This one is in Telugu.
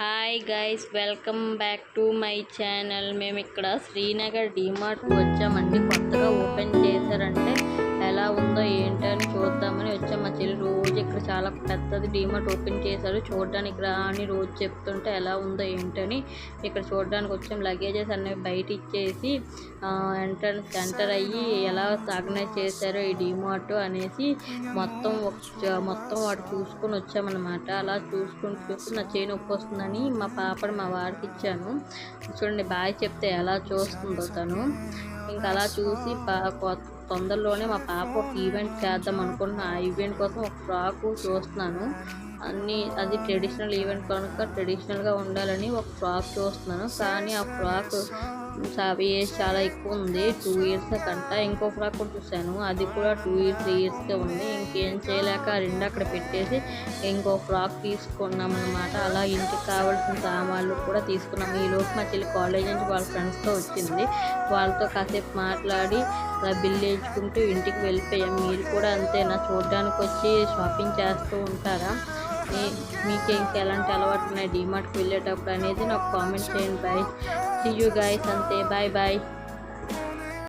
Hi guys welcome back to my channel మేము ఇక్కడ శ్రీనగర్ డిమార్ట్ వచ్చామండి. కొత్తగా ఓపెన్ చేశారంటే ఎలా ఉందో ఏంటో చాలా పెద్దది డిమార్ట్ ఓపెన్ చేశారు. చూడడానికి రా అని రోజు చెప్తుంటే ఎలా ఉందో ఏంటని ఇక్కడ చూడడానికి వచ్చాం. లగేజెస్ అన్నీ బయట ఇచ్చేసి ఎంట్రన్స్ ఎంటర్ అయ్యి ఎలా ఆర్గనైజ్ చేశారో ఈ డీమార్ట్ అనేసి మొత్తం మొత్తం వాడు చూసుకొని వచ్చామన్నమాట. అలా చూసుకుని చూసి నా చేయి నొప్పి వస్తుందని మా పాపను మా వాడికి ఇచ్చాను. చూడండి బాయ్ చెప్తే ఎలా చూస్తుందో తను. ఇంకా అలా చూసి తొందరలోనే మా పాప ఒక ఈవెంట్ చేద్దాం అనుకుంటున్నా. ఆ ఈవెంట్ కోసం ఒక ఫ్రాక్ చూస్తున్నాను. అన్ని అది ట్రెడిషనల్ ఈవెంట్ కనుక ట్రెడిషనల్గా ఉండాలని ఒక ఫ్రాక్ చూస్తున్నాను. కానీ ఆ ఫ్రాక్ ఏజ్ చాలా ఎక్కువ ఉంది. టూ ఇయర్స్ కంట. ఇంకో ఫ్రాక్ కూడా చూశాను. అది కూడా టూ ఇయర్స్ త్రీ ఇయర్స్కే ఉంది. ఇంకేం చేయలేక రెండు అక్కడ పెట్టేసి ఇంకో ఫ్రాక్ తీసుకున్నాం అనమాట అలా ఇంటికి కావాల్సిన సామాన్లు కూడా తీసుకున్నాం. ఈ మా చెల్లి కాలేజ్ నుంచి వాళ్ళ ఫ్రెండ్స్తో వచ్చింది. వాళ్ళతో కాసేపు మాట్లాడి అలా బిల్ వేయించుకుంటూ ఇంటికి వెళ్ళిపోయాం. మీరు కూడా అంతేనా? చూడడానికి వచ్చి షాపింగ్ చేస్తూ ఉంటారా? మీకు ఇంకా ఎలాంటి అలవాటు ఉన్నాయి? డిమార్ట్కి వెళ్ళేటప్పుడు అనేది నాకు కామెంట్ చేయండి బాయ్ సీ యూ గాయస్ అంతే బాయ్ బాయ్